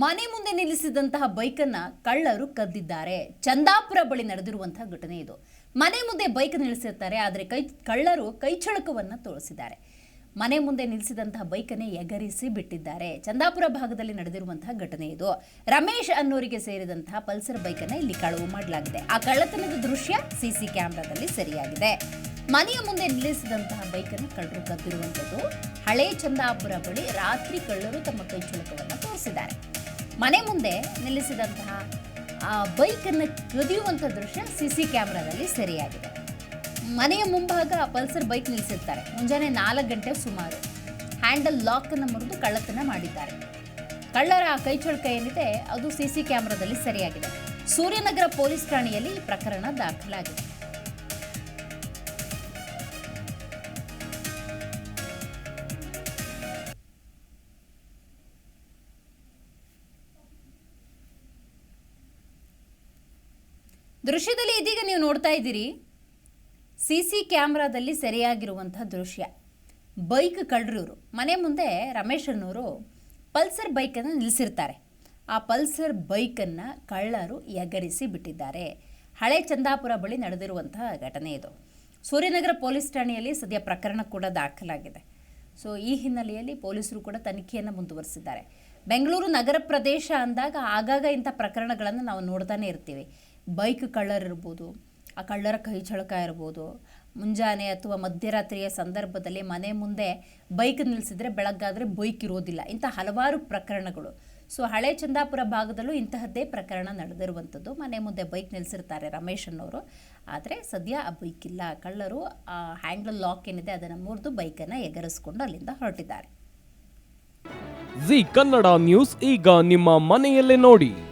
ಮನೆ ಮುಂದೆ ನಿಲ್ಲಿಸಿದಂತಹ ಬೈಕನ್ನ ಕಳ್ಳರು ಕದ್ದಿದ್ದಾರೆ. ಚಂದಾಪುರ ಬಳಿ ನಡೆದಿರುವಂತಹ ಘಟನೆ ಇದು. ಮನೆ ಮುಂದೆ ಬೈಕ್ ನಿಲ್ಲಿಸಿರ್ತಾರೆ, ಆದರೆ ಕೈ, ಕಳ್ಳರು ಕೈಚಳಕವನ್ನ ತೋರಿಸಿದ್ದಾರೆ. ಮನೆ ಮುಂದೆ ನಿಲ್ಲಿಸಿದಂತಹ ಬೈಕನ್ನೇ ಎಗರಿಸಿ ಬಿಟ್ಟಿದ್ದಾರೆ. ಚಂದಾಪುರ ಭಾಗದಲ್ಲಿ ನಡೆದಿರುವಂತಹ ಘಟನೆ ಇದು. ರಮೇಶ್ ಅನ್ನೋರಿಗೆ ಸೇರಿದಂತಹ ಪಲ್ಸರ್ ಬೈಕನ್ನ ಇಲ್ಲಿ ಕಳವು ಮಾಡಲಾಗಿದೆ. ಆ ಕಳ್ಳತನದ ದೃಶ್ಯ ಸಿಸಿ ಕ್ಯಾಮೆರಾದಲ್ಲಿ ಸರಿಯಾಗಿದೆ. ಮನೆಯ ಮುಂದೆ ನಿಲ್ಲಿಸಿದಂತಹ ಬೈಕನ್ನು ಕಳ್ಳರು ಕದ್ದಿರುವಂಥದ್ದು ಹಳೆ ಚಂದಾಪುರ ಬಳಿ ರಾತ್ರಿ ಕಳ್ಳರು ತಮ್ಮ ಕೈಚಳಕವನ್ನು ತೋರಿಸಿದ್ದಾರೆ. ಮನೆ ಮುಂದೆ ನಿಲ್ಲಿಸಿದಂತಹ ಆ ಬೈಕನ್ನು ಕದಿಯುವಂಥ ದೃಶ್ಯ ಸಿ ಸಿ ಕ್ಯಾಮ್ರಾದಲ್ಲಿ ಸೆರೆಯಾಗಿದೆ. ಮನೆಯ ಮುಂಭಾಗ ಪಲ್ಸರ್ ಬೈಕ್ ನಿಲ್ಲಿಸಿರ್ತಾರೆ. ಮುಂಜಾನೆ ನಾಲ್ಕು ಗಂಟೆ ಸುಮಾರು. ಹ್ಯಾಂಡಲ್ ಲಾಕನ್ನು ಮುರಿದು ಕಳ್ಳತನ ಮಾಡಿದ್ದಾರೆ. ಕಳ್ಳರ ಕೈಚಳಕ ಏನಿದೆ, ಅದು ಸಿ ಸಿ ಕ್ಯಾಮ್ರಾದಲ್ಲಿ ಸರಿಯಾಗಿದೆ. ಸೂರ್ಯನಗರ ಪೊಲೀಸ್ ಠಾಣೆಯಲ್ಲಿ ಈ ಪ್ರಕರಣ ದಾಖಲಾಗಿದೆ. ದೃಶ್ಯದಲ್ಲಿ ಇದೀಗ ನೀವು ನೋಡ್ತಾ ಇದ್ದೀರಿ, ಸಿ ಸಿ ಕ್ಯಾಮ್ರಾದಲ್ಲಿ ಸೆರೆಯಾಗಿರುವಂಥ ದೃಶ್ಯ. ಬೈಕ್ ಕಳ್ಳರು. ಮನೆ ಮುಂದೆ ರಮೇಶ್ ಪಲ್ಸರ್ ಬೈಕನ್ನು ನಿಲ್ಲಿಸಿರ್ತಾರೆ. ಆ ಪಲ್ಸರ್ ಬೈಕನ್ನು ಕಳ್ಳರು ಎಗರಿಸಿ ಬಿಟ್ಟಿದ್ದಾರೆ. ಹಳೆ ಚಂದಾಪುರ ಬಳಿ ನಡೆದಿರುವಂತಹ ಘಟನೆ ಇದು. ಸೂರ್ಯನಗರ ಪೊಲೀಸ್ ಠಾಣೆಯಲ್ಲಿ ಸದ್ಯ ಪ್ರಕರಣ ಕೂಡ ದಾಖಲಾಗಿದೆ. ಸೊ, ಈ ಹಿನ್ನೆಲೆಯಲ್ಲಿ ಪೊಲೀಸರು ಕೂಡ ತನಿಖೆಯನ್ನು ಮುಂದುವರಿಸಿದ್ದಾರೆ. ಬೆಂಗಳೂರು ನಗರ ಪ್ರದೇಶ ಅಂದಾಗ ಆಗಾಗ ಇಂಥ ಪ್ರಕರಣಗಳನ್ನು ನಾವು ನೋಡ್ತಾನೆ ಇರ್ತೀವಿ. ಬೈಕ್ ಕಳ್ಳರಿರ್ಬೋದು ಆ ಕಳ್ಳರ ಕೈ ಚಳಕ ಇರ್ಬೋದು, ಮುಂಜಾನೆ ಅಥವಾ ಮಧ್ಯರಾತ್ರಿಯ ಸಂದರ್ಭದಲ್ಲಿ ಮನೆ ಮುಂದೆ ಬೈಕ್ ನಿಲ್ಲಿಸಿದರೆ ಬೆಳಗ್ಗಾದರೆ ಬೈಕ್ ಇರೋದಿಲ್ಲ. ಇಂಥ ಹಲವಾರು ಪ್ರಕರಣಗಳು. ಸೊ, ಹಳೆ ಚಂದಾಪುರ ಭಾಗದಲ್ಲೂ ಇಂತಹದ್ದೇ ಪ್ರಕರಣ ನಡೆದಿರುವಂಥದ್ದು. ಮನೆ ಮುಂದೆ ಬೈಕ್ ನಿಲ್ಲಿಸಿರ್ತಾರೆ ರಮೇಶ್ ಅನ್ನೋರು. ಆದರೆ ಸದ್ಯ ಆ ಬೈಕ್ ಇಲ್ಲ. ಕಳ್ಳರು ಆ ಹ್ಯಾಂಡಲ್ ಲಾಕ್ ಏನಿದೆ ಅದನ್ನು ಮುರಿದು ಬೈಕನ್ನು ಎಗರಿಸ್ಕೊಂಡು ಅಲ್ಲಿಂದ ಹೊರಟಿದ್ದಾರೆ. ಜಿ ಕನ್ನಡ ನ್ಯೂಸ್, ಈಗ ನಿಮ್ಮ ಮನೆಯಲ್ಲೇ ನೋಡಿ.